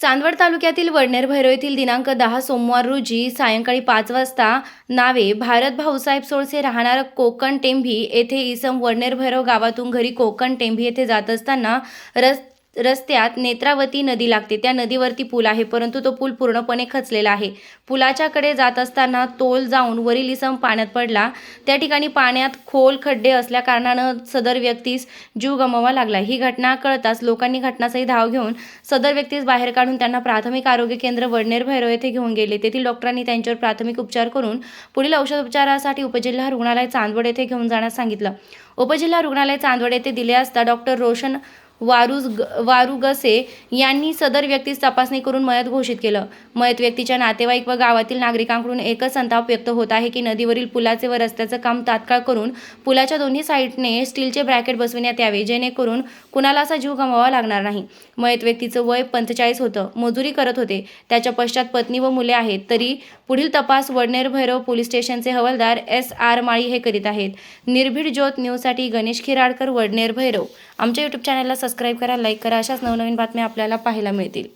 चांदवड तालुक्यातील वडनेर भैरव येथील दिनांक दहा सोमवार रोजी सायंकाळी पाच वाजता नावे भारत भाऊसाहेब सोळसे राहणार कोकण टेंभी येथे इसम वडनेर भैरव गावातून घरी कोकण टेंभी येथे जात असताना रस रस्त्यात नेत्रावती नदी लागते. त्या नदीवरती पूल आहे परंतु तो पूल पूर्णपणे खचलेला आहे. पुलाच्याकडे जात असताना तोल जाऊन वरील इसम पाण्यात पडला. त्या ठिकाणी पाण्यात खोल खड्डे असल्या कारणानं सदर व्यक्तीस जीव गमवावा लागला. ही घटना कळताच लोकांनी घटनास्थळी धाव घेऊन सदर व्यक्तीस बाहेर काढून त्यांना प्राथमिक आरोग्य केंद्र वडनेर भैरव येथे घेऊन गेले. तेथील डॉक्टरांनी त्यांच्यावर प्राथमिक उपचार करून पुढील औषधोपचारासाठी उपजिल्हा रुग्णालय चांदवड येथे घेऊन जाण्यास सांगितलं. उपजिल्हा रुग्णालय चांदवड येथे दिले असता डॉक्टर रोशन वारुज वारुगसे यांनी सदर व्यक्तीस तपासणी करून मयत घोषित केलं. मयत व्यक्तीच्या नातेवाईक व गावातील नागरिकांकडून एकच संताप व्यक्त होत आहे की नदीवरील पुलाचे व रस्त्याचं काम तात्काळ करून पुलाच्या दोन्ही साईडने स्टीलचे ब्रॅकेट बसविण्यात यावे जेणेकरून कुणाला असा जीव गमवावा लागणार नाही. मयत व्यक्तीचं वय पंचेचाळीस होतं. मजुरी करत होते. त्याच्या पश्चात पत्नी व मुले आहेत. तरी पुढील तपास वडनेर भैरव पोलीस स्टेशनचे हवालदार एस आर माळी हे करीत आहेत. निर्भीड ज्योत न्यूजसाठी गणेश खिराडकर वडनेर भैरव. आमच्या यूट्यूब चॅनलला सबस्क्राईब करा लाईक करा. अशाच नवनवीन बातम्या आपल्याला पाहायला मिळतील.